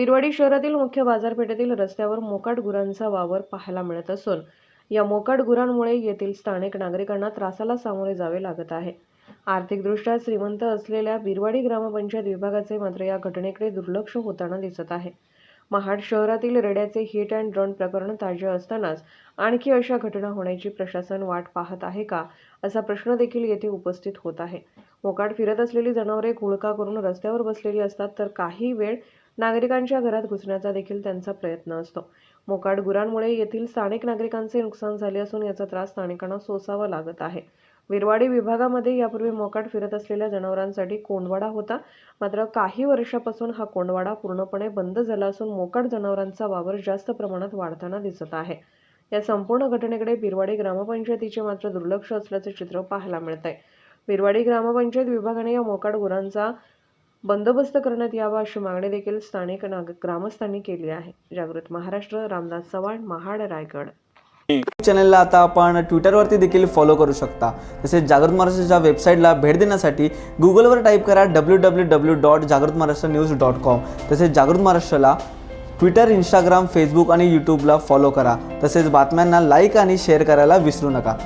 बिरवाडी शहरातील मुख्य बाजारपेठेतील रस्त्यावर मोकाट गुरांचा वावर पाहायला मिळत असून या मोकाट गुरांमुळे येथील स्थानिक नागरिकांना त्रासाला सामोरे जावे लागत आहे. आर्थिकदृष्ट्या श्रीमंत असलेल्या बिरवाडी ग्रामपंचायत विभागाचे मात्र या घटनेकडे दुर्लक्ष होताना दिसत आहे. महाड शहरातील रेड्याचे हिट अँड रन प्रकरण ताजे असतानाच आणखी अशा घटना होण्याची प्रशासन वाट पाहत आहे का असा प्रश्न देखील येथे उपस्थित होत आहे. मोकाट फिरत असलेली जनावरे घुळका करून रस्त्यावर बसलेली असतात तर काही वेळ नागरिकांच्या घरात घुसण्याचा देखील त्यांचा प्रयत्न असतो. मोकाट गुरांमुळे येथील स्थानिक नागरिकांचे नुकसान झाले असून याचा त्रास स्थानिकांना सोसावा लागत आहे. विरवाडी विभागामध्ये यापूर्वी मोकाट फिरत असलेल्या जनावरांसाठी कोंडवाडा होता. मात्र काही वर्षापासून हा कोंडवाडा पूर्णपणे बंद झाला असून मोकाट जनावरांचा वावर जास्त प्रमाणात वाढताना दिसत आहे. या संपूर्ण घटनेकडे बिरवाडी ग्रामपंचायतीचे मात्र दुर्लक्ष असल्याचे चित्र पाहायला मिळत आहे बिरवाडी ग्रामपंचायत विभागाने या मोकाट गुरांचा बंदोबस्त करण्यात यावा अशी मागणी देखील स्थानिक नाग ग्रामस्थांनी केली आहे. जागृत महाराष्ट्र रामदास चव्हाण महाड रायगड. चॅनलला आता आपण ट्विटरवरती देखील फॉलो करू शकता. तसेच जागृत महाराष्ट्राच्या वेबसाईटला भेट देण्यासाठी गुगलवर टाईप करा डब्ल्यू डब्ल्यू डब्ल्यू डॉट जागृत महाराष्ट्र न्यूज डॉट कॉम तसेच जागृत महाराष्ट्राला ट्विटर इंस्टाग्राम फेसबुक आणि यूट्यूबला फॉलो करा. तसेच बातम्यांना लाईक आणि शेअर करायला विसरू नका.